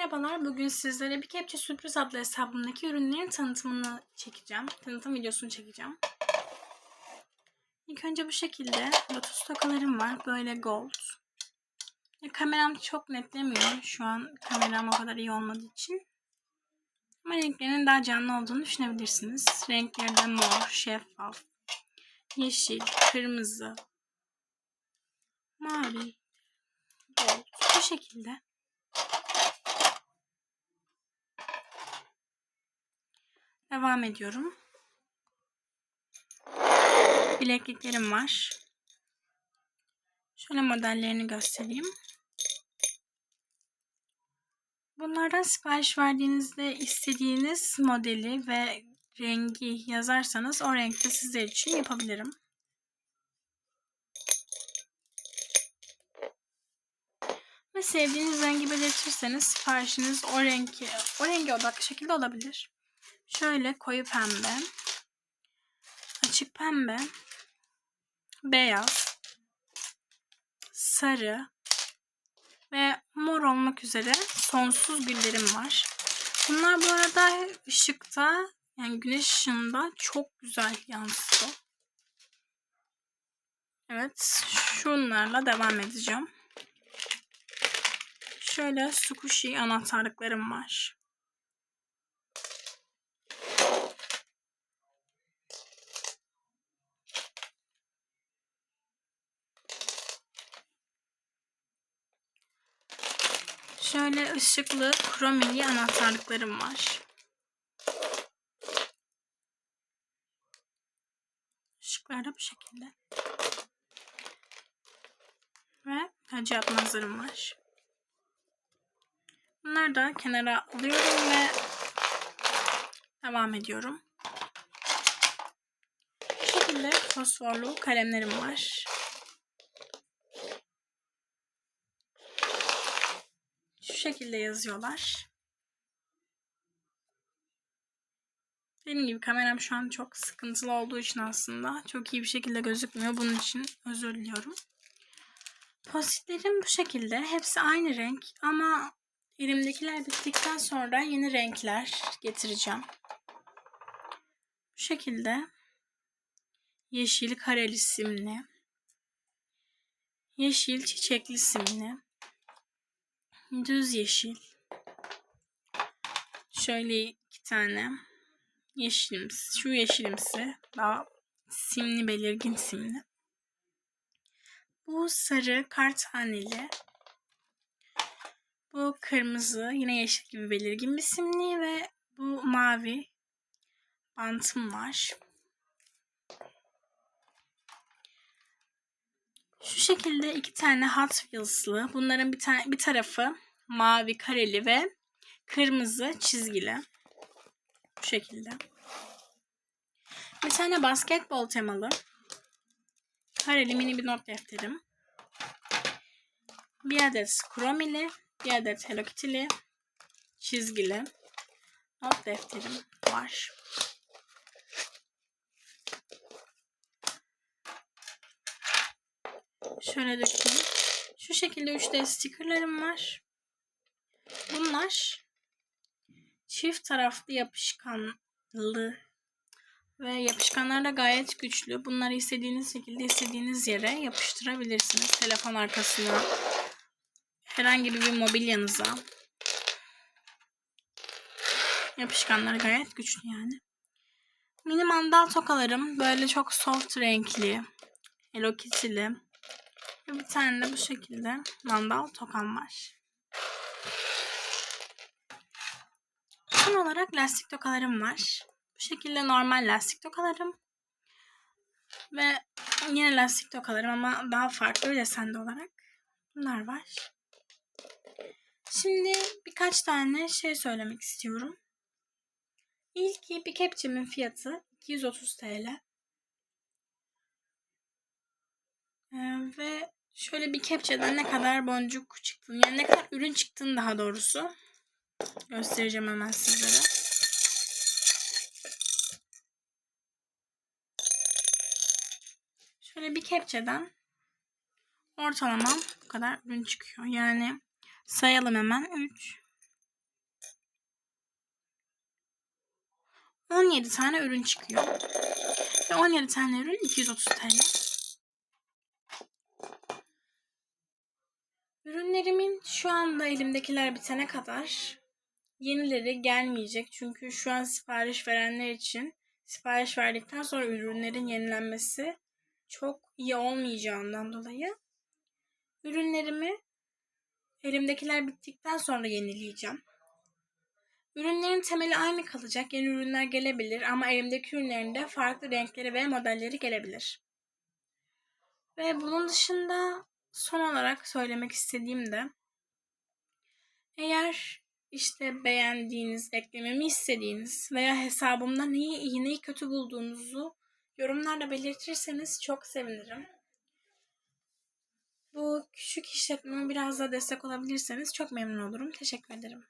Merhabalar, bugün sizlere bir kepçe sürpriz adlı hesabımdaki ürünlerin tanıtımını çekeceğim. Tanıtım videosunu çekeceğim. İlk önce bu şekilde lotus tokalarım var. Böyle gold. Ya, kameram çok netlemiyor. Şu an kameram o kadar iyi olmadığı için. Ama renklerinin daha canlı olduğunu düşünebilirsiniz. Renkleri de mor, şeffaf, yeşil, kırmızı, mavi, gold. Bu şekilde. Devam ediyorum. Bilekliklerim var. Şöyle modellerini göstereyim. Bunlardan sipariş verdiğinizde istediğiniz modeli ve rengi yazarsanız o renkte sizler için yapabilirim. Ve sevdiğiniz rengi belirtirseniz siparişiniz o rengi, o rengi odaklı şekilde olabilir. Şöyle koyu pembe, açık pembe, beyaz, sarı ve mor olmak üzere sonsuz güllerim var. Bunlar bu arada ışıkta yani güneş ışığında çok güzel yansıyor. Evet, şunlarla devam edeceğim. Şöyle squishy anahtarlıklarım var. Şöyle ışıklı kromili anahtarlıklarım var. Işıklar da bu şekilde. Ve hacı atmazlarım var. Bunları da kenara alıyorum ve devam ediyorum. Bu şekilde fosforlu kalemlerim var. Şu şekilde yazıyorlar. Dediğim gibi kameram şu an çok sıkıntılı olduğu için aslında çok iyi bir şekilde gözükmüyor. Bunun için özür diliyorum. Postitlerim bu şekilde. Hepsi aynı renk ama elimdekiler bittikten sonra yeni renkler getireceğim. Bu şekilde yeşil kareli simli, yeşil çiçekli simli, düz yeşil. Şöyle iki tane yeşilimsi. Şu yeşilimsi daha simli belirgin simli. Bu sarı kar taneli. Bu kırmızı yine yeşil gibi belirgin bir simli ve bu mavi bantım var. Şu şekilde iki tane Hot Wheels'lı. Bunların bir tane bir tarafı mavi kareli ve kırmızı çizgili. Bu şekilde. Bir tane basketbol temalı. Kareli mini bir not defterim. Bir adet kromili, bir adet Hello çizgili not defterim var. Şöyle dökeyim. Şu şekilde 3D stickerlarım var. Bunlar çift taraflı yapışkanlı ve yapışkanlar da gayet güçlü. Bunları istediğiniz şekilde istediğiniz yere yapıştırabilirsiniz. Telefon arkasına, herhangi bir mobilyanıza. Yapışkanları gayet güçlü yani. Mini mandal tokalarım böyle çok soft renkli, Hello Kitty'li. Ve bir tane de bu şekilde mandal tokam var. Son olarak lastik tokalarım var. Bu şekilde normal lastik tokalarım. Ve yine lastik tokalarım ama daha farklı desende olarak. Bunlar var. Şimdi birkaç tane şey söylemek istiyorum. İlki bir kepçemin fiyatı 230 TL. Ee, ve Şöyle bir kepçeden ne kadar boncuk çıktığını, yani ne kadar ürün çıktığını daha doğrusu göstereceğim hemen sizlere. Şöyle bir kepçeden ortalama bu kadar ürün çıkıyor. Yani sayalım hemen 3 17 tane ürün çıkıyor. Ve 17 tane ürün 230 TL. Ürünlerimin şu anda elimdekiler bitene kadar yenileri gelmeyecek. Çünkü şu an sipariş verenler için sipariş verdikten sonra ürünlerin yenilenmesi çok iyi olmayacağından dolayı ürünlerimi elimdekiler bittikten sonra yenileyeceğim. Ürünlerin temeli aynı kalacak. Yeni ürünler gelebilir ama elimdeki ürünlerin de farklı renkleri ve modelleri gelebilir. Ve bunun dışında son olarak söylemek istediğim de eğer işte beğendiğiniz, eklememi istediğiniz veya hesabımda neyi iyi neyi kötü bulduğunuzu yorumlarda belirtirseniz çok sevinirim. Bu küçük işletmeme biraz da destek olabilirseniz çok memnun olurum. Teşekkür ederim.